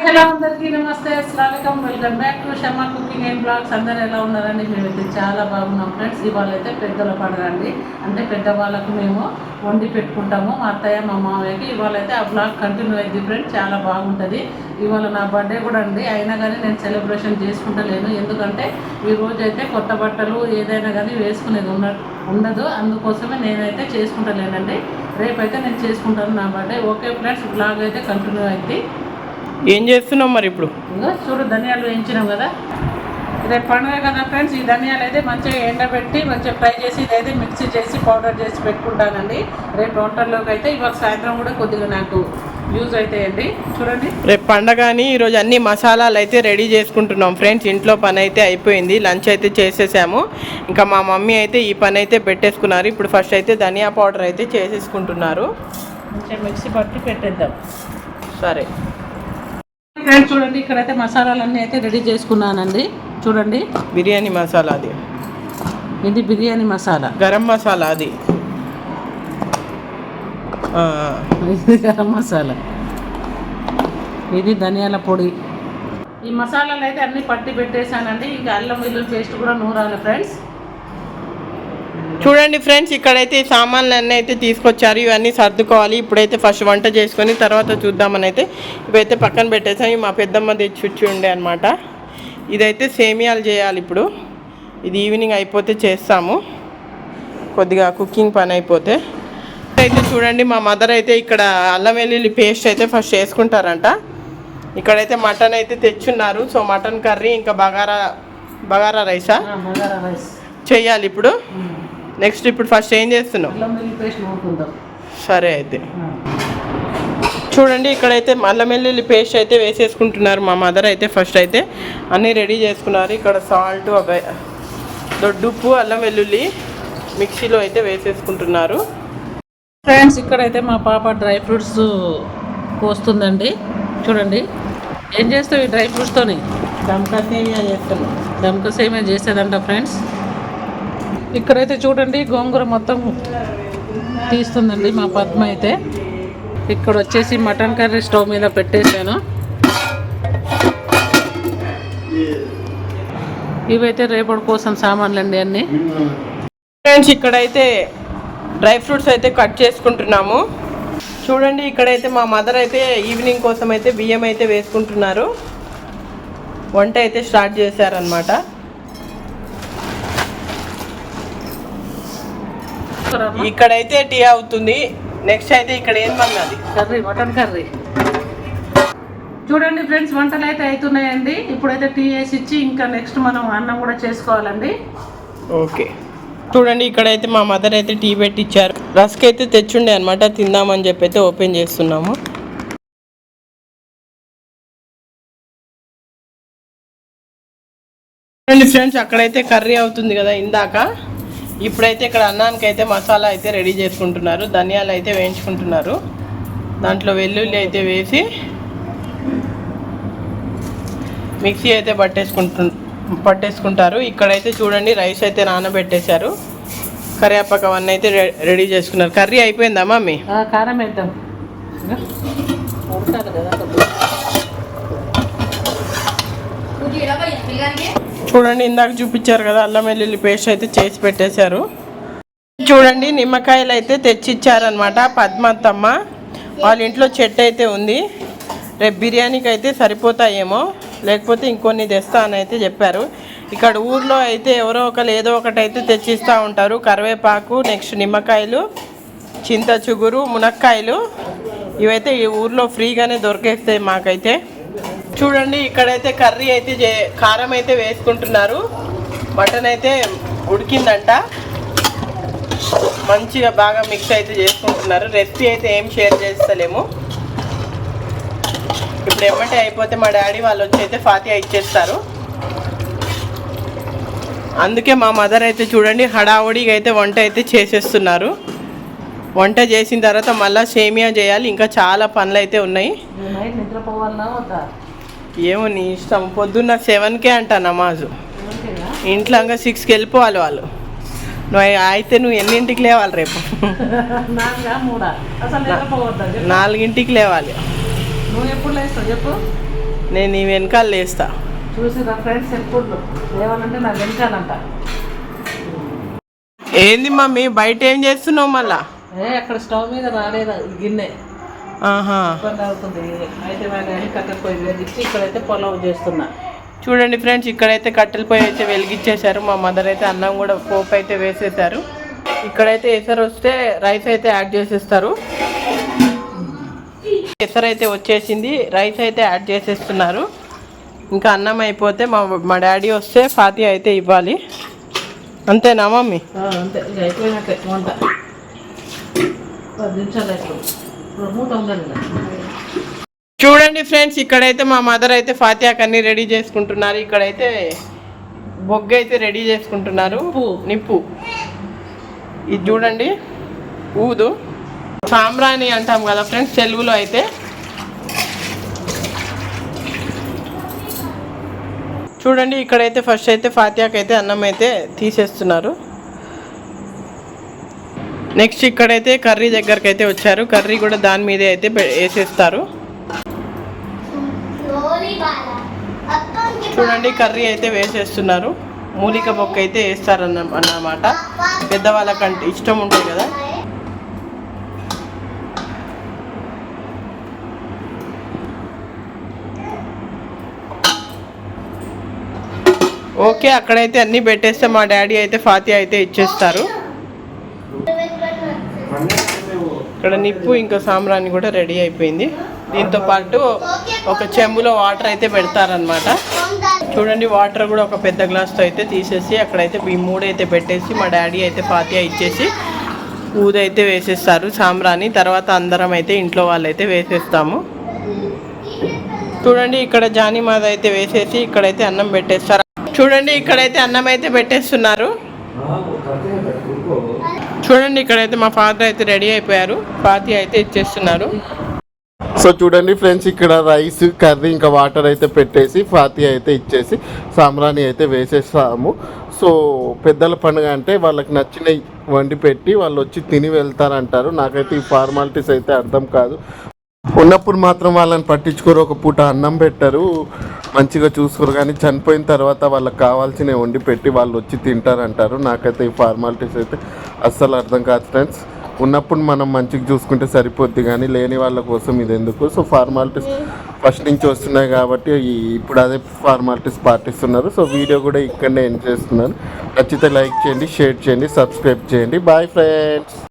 Hello అందరికీ నమస్తే. అస్సలం welcome back to Sharma cooking and vlogs అందరు ఎలా ఉన్నారండి? మేమైతే చాలా బాగున్నాం ఫ్రెండ్స్. ఇవాళ అయితే పెద్దల పండుగ అండి అంటే పెద్దవాళ్ళకు మేము వండి పెట్టుకుంటాము. మా అత్తయ్య మా మామయ్యకి ఇవాళ అయితే ఆ బ్లాగ్ కంటిన్యూ అయింది ఫ్రెండ్స్. చాలా బాగుంటుంది. ఇవాళ నా బర్త్డే కూడా అండి. అయినా కానీ నేను సెలబ్రేషన్ చేసుకుంటలేను. ఎందుకంటే ఈ రోజు అయితే కొత్త బట్టలు ఏదైనా కానీ వేసుకునేది ఉన్న ఉండదు. అందుకోసమే నేనైతే చేసుకుంటలేనండి. రేపైతే నేను చేసుకుంటాను నా బర్త్డే ఓకే ఫ్రెండ్స్. బ్లాగ్ అయితే కంటిన్యూ అయింది. ఏం చేస్తున్నావు మరి ఇప్పుడు? చూడు ధనియాలు వేయించినాం కదా. రేపు పండుగ కదా ఫ్రెండ్స్ ఈ ధనియాలు అయితే మంచిగా ఎండబెట్టి మంచిగా ఫ్రై చేసి ఇదైతే మిక్సీ చేసి పౌడర్ చేసి పెట్టుకుంటానండి. రేపు వంటల్లోకి అయితే ఇవాళ సాయంత్రం కూడా కొద్దిగా నాకు యూజ్ అవుతాయండి చూడండి. రేపు పండగ అని ఈరోజు అన్ని మసాలాలు అయితే రెడీ చేసుకుంటున్నాం ఫ్రెండ్స్. ఇంట్లో పని అయితే అయిపోయింది. లంచ్ అయితే చేసేసాము. ఇంకా మా మమ్మీ అయితే ఈ పని అయితే పెట్టేసుకున్నారు. ఇప్పుడు ఫస్ట్ అయితే ధనియా పౌడర్ అయితే చేసేసుకుంటున్నారు. మంచిగా మిక్సీ పట్టి పెట్టేద్దాం. సరే. ఫ్రెండ్స్ చూడండి ఇక్కడైతే మసాలాలన్నీ అయితే రెడీ చేసుకున్నానండి. చూడండి. బిర్యానీ మసాలా అది. ఇది బిర్యానీ మసాలా? గరం మసాలా అది. గరం మసాలా. ఇది ధనియాల పొడి. ఈ మసాలాలు అయితే అన్ని పట్టి పెట్టేశానండి. ఇంకా అల్లం వెల్లుల్లి పేస్ట్ కూడా నూరాలి ఫ్రెండ్స్. చూడండి ఫ్రెండ్స్ ఇక్కడైతే ఈ సామాన్లు అన్నీ అయితే తీసుకొచ్చారు. ఇవన్నీ సర్దుకోవాలి. ఇప్పుడైతే ఫస్ట్ వంట చేసుకొని తర్వాత చూద్దామని అయితే ఇవైతే పక్కన పెట్టేసాం. మా పెద్దమ్మ తెచ్చి ఉండే అనమాట ఇదైతే సేమియాలు చేయాలి ఇప్పుడు. ఇది ఈవినింగ్ అయిపోతే చేస్తాము. కొద్దిగా కుకింగ్ పని అయిపోతే. అయితే చూడండి మా మదర్ అయితే ఇక్కడ అల్లం వెల్లుల్లి పేస్ట్ అయితే ఫస్ట్ చేసుకుంటారంట. ఇక్కడైతే మటన్ అయితే తెచ్చున్నారు. సో మటన్ కర్రీ ఇంకా బగారా బగారా రైసా? బగారా రైస్. చెయ్యాలి ఇప్పుడు. నెక్స్ట్ ఇప్పుడు ఫస్ట్ ఏం చేస్తున్నావు? సరే అయితే. చూడండి ఇక్కడైతే అల్లం వెల్లుల్లి పేస్ట్ అయితే వేసేసుకుంటున్నారు మా మదర్ అయితే ఫస్ట్ అయితే. అన్నీ రెడీ చేసుకున్నారు. ఇక్కడ సాల్ట్ ఒక దొడ్డుప్పు అల్లం వెల్లుల్లి మిక్సీలో అయితే వేసేసుకుంటున్నారు. ఫ్రెండ్స్ ఇక్కడైతే మా పాప డ్రై ఫ్రూట్స్ కోస్తుందండి. చూడండి ఏం చేస్తావు ఈ డ్రై ఫ్రూట్స్తోని దమ్కా సేమియా చేస్తున్నాం. దమ్క సేమే చేసేదంట ఫ్రెండ్స్. ఇక్కడైతే చూడండి గోంగూర మొత్తం తీస్తుందండి మా పద్మ అయితే. ఇక్కడ వచ్చేసి మటన్ కర్రీ స్టవ్ మీద పెట్టేశాను. ఇవైతే రేపటి కోసం సామాన్లు అండి అన్నీ. ఫ్రెండ్స్ ఇక్కడైతే డ్రై ఫ్రూట్స్ అయితే కట్ చేసుకుంటున్నాము. చూడండి ఇక్కడైతే మా మదర్ అయితే ఈవినింగ్ కోసం అయితే బియ్యం అయితే వేసుకుంటున్నారు. వంట అయితే స్టార్ట్ చేశారనమాట ఇక్కడైతే టీ అవుతుంది. నెక్స్ట్ అయితే ఇక్కడ ఏం అన్నది కర్రీ మటన్ కర్రీ. చూడండి ఫ్రెండ్స్ వంటలు అయితే అవుతున్నాయండి. ఇప్పుడైతే టీ వేసి ఇచ్చి ఇంకా నెక్స్ట్ మనం అన్నం కూడా చేసుకోవాలండి. ఓకే. చూడండి ఇక్కడైతే మా మదర్ అయితే టీ పెట్టి ఇచ్చారు రస్క్ అయితే తెచ్చుండే అనమాట తిందామని చెప్పి అయితే ఓపెన్ చేస్తున్నాము. చూడండి ఫ్రెండ్స్ అక్కడైతే కర్రీ అవుతుంది కదా ఇందాక. ఇప్పుడైతే ఇక్కడ అన్నానికి అయితే మసాలా అయితే రెడీ చేసుకుంటున్నారు ధనియాలు అయితే వేయించుకుంటున్నారు. దాంట్లో వెల్లుల్లి అయితే వేసి మిక్సీ అయితే పట్టేసుకుంటు పట్టేసుకుంటారు. ఇక్కడైతే చూడండి రైస్ అయితే నానబెట్టేశారు. కరివేపాకు అవన్నీ అయితే రె- రెడీ చేసుకున్నారు. కర్రీ అయిపోయిందా మమ్మీ? ఆ, కారం వేద్దాం. కదా. చూడండి ఇందాక చూపించారు కదా అల్లం వెల్లుల్లి పేస్ట్ అయితే చేసి పెట్టేశారు. చూడండి నిమ్మకాయలు అయితే తెచ్చిచ్చారనమాట పద్మత్తమ్మ. వాళ్ళ ఇంట్లో చెట్టు అయితే ఉంది. రేపు బిర్యానీకి అయితే సరిపోతాయేమో. లేకపోతే ఇంకొన్ని తెస్తా అని అయితే చెప్పారు. ఇక్కడ ఊర్లో అయితే ఎవరో ఒకరు ఏదో ఒకటి అయితే తెచ్చిస్తూ ఉంటారు. కరివేపాకు నెక్స్ట్ నిమ్మకాయలు చింత చిగురు మునక్కాయలు. ఇవైతే ఈ ఊర్లో ఫ్రీగానే దొరికేస్తాయి మాకైతే. చూడండి ఇక్కడైతే కర్రీ అయితే చే- కారం అయితే వేసుకుంటున్నారు. మటన్ అయితే ఉడికిందంట. మంచిగా బాగా మిక్స్ అయితే చేసుకుంటున్నారు. రెసిపీ అయితే ఏం షేర్ చేస్తలేము. ఇప్పుడు ఎమ్మటే అయిపోతే మా డాడీ వాళ్ళు వచ్చి అయితే ఫాతియా ఇచ్చేస్తారు. అందుకే మా మదర్ అయితే చూడండి హడావుడిగా అయితే వంట అయితే చేసేస్తున్నారు. వంట చేసిన తర్వాత మళ్ళీ సేమియా చేయాలి. ఇంకా చాలా పనులు అయితే ఉన్నాయి. ఏమో నీ ఇష్టం. పొద్దున్న సెవెన్కే అంట నమాజు. ఇంట్లో ఇంకా సిక్స్కి వెళ్ళిపోవాలి వాళ్ళు. నువ్వు అయితే నువ్వు ఎన్నింటికి లేవాలి రేపు? నాలుగింటికి లేవాలి. నువ్వు ఎప్పుడు లేస్తావు? చెప్పు. నేను ఈ వెనకాల లేస్తా. చూసిరా ఫ్రెండ్స్ ఎప్పుడు? లేవాలంటే నా వెనకాలంట. ఏంది మమ్మీ? బయట ఏం చేస్తున్నావు మళ్ళా? ఏ అక్కడ స్టవ్ మీద రాలేదు? గిన్నె. చూడండి ఫ్రెండ్స్ ఇక్కడైతే కట్టెల పొయ్యి అయితే వెలిగించేశారు. మా మదర్ అయితే అన్నం కూడా పోపు అయితే వేసేసారు ఇక్కడైతే ఎసరు వస్తే రైస్ అయితే యాడ్ చేసేస్తారు. ఎసరు అయితే వచ్చేసింది రైస్ అయితే యాడ్ చేసేస్తున్నారు. ఇంకా అన్నం అయిపోతే మా మా డాడీ వస్తే ఫాతి అయితే ఇవ్వాలి. అంతేనా మమ్మీ? అంతే. ఇక అయిపోయినట్టే వంట. పది నిమిషాలు అయిపోయింది. చూడండి ఫ్రెండ్స్ ఇక్కడైతే మా మదర్ అయితే ఫాతియాక్ అన్ని రెడీ చేసుకుంటున్నారు. ఇక్కడైతే బొగ్గు అయితే రెడీ చేసుకుంటున్నారు. నిప్పు. నిప్పు. ఇది చూడండి ఊదు. సాంబ్రాణి అంటాం కదా ఫ్రెండ్స్ తెలుగులో అయితే. చూడండి ఇక్కడైతే ఫస్ట్ అయితే ఫాతియాక్ అయితే అన్నం అయితే తీసేస్తున్నారు. నెక్స్ట్ ఇక్కడైతే కర్రీ దగ్గరకు అయితే వచ్చారు. కర్రీ కూడా దాని మీదే అయితే వేసేస్తారు. చూడండి కర్రీ అయితే వేసేస్తున్నారు. మూలిక బొక్క అయితే వేస్తారన్న అన్నమాట. పెద్దవాళ్ళకంటే ఇష్టం ఉంటుంది కదా. ఓకే అక్కడైతే అన్నీ పెట్టేస్తే మా డాడీ అయితే ఫాతి అయితే ఇచ్చేస్తారు. ఇక్కడ నిప్పు ఇంకా సాంబ్రాణి కూడా రెడీ అయిపోయింది. దీంతో పాటు ఒక చెంబులో వాటర్ అయితే పెడతారనమాట చూడండి వాటర్ కూడా ఒక పెద్ద గ్లాస్తో అయితే తీసేసి అక్కడైతే ఈ మూడైతే పెట్టేసి మా డాడీ అయితే పాతియా ఇచ్చేసి ఊదైతే వేసేస్తారు సాంబ్రాణి. తర్వాత అందరం అయితే ఇంట్లో వాళ్ళైతే వేసేస్తాము. చూడండి ఇక్కడ జానీమాద అయితే వేసేసి ఇక్కడైతే అన్నం పెట్టేస్తారు. చూడండి ఇక్కడైతే అన్నం అయితే పెట్టేస్తున్నారు. చూడండి ఇక్కడైతే మా ఫాదర్ అయితే రెడీ అయిపోయారు. పాతి అయితే ఇచ్చేస్తున్నారు. సో చూడండి ఫ్రెండ్స్ ఇక్కడ రైస్ కర్రీ ఇంకా వాటర్ అయితే పెట్టేసి ఫాతి అయితే ఇచ్చేసి సాంబ్రాణి అయితే వేసేస్తాము. సో పెద్దల పండుగ అంటే వాళ్ళకి నచ్చిన వండి పెట్టి వాళ్ళు వచ్చి తిని వెళ్తారంటారు. నాకైతే ఈ ఫార్మాలిటీస్ అయితే అర్థం కాదు. ఉన్నప్పుడు మాత్రం వాళ్ళని పట్టించుకోరు. ఒక పూట అన్నం పెట్టరు. మంచిగా చూసుకోరు కానీ చనిపోయిన తర్వాత వాళ్ళకి కావాల్సినవి వండి పెట్టి వాళ్ళు వచ్చి తింటారంటారు. నాకైతే ఈ ఫార్మాలిటీస్ అయితే అస్సలు అర్థం కాదు ఫ్రెండ్స్. ఉన్నప్పుడు మనం మంచిగా చూసుకుంటే సరిపోద్ది కానీ లేని వాళ్ళ కోసం ఇది ఎందుకు? సో ఫార్మాలిటీస్ ఫస్ట్ నుంచి వస్తున్నాయి కాబట్టి ఇప్పుడు అదే ఫార్మాలిటీస్ పాటిస్తున్నారు. సో వీడియో కూడా ఇక్కడనే ఎండ్ చేస్తున్నాను. నచ్చితే లైక్ చేయండి షేర్ చేయండి సబ్స్క్రైబ్ చేయండి. Bye friends.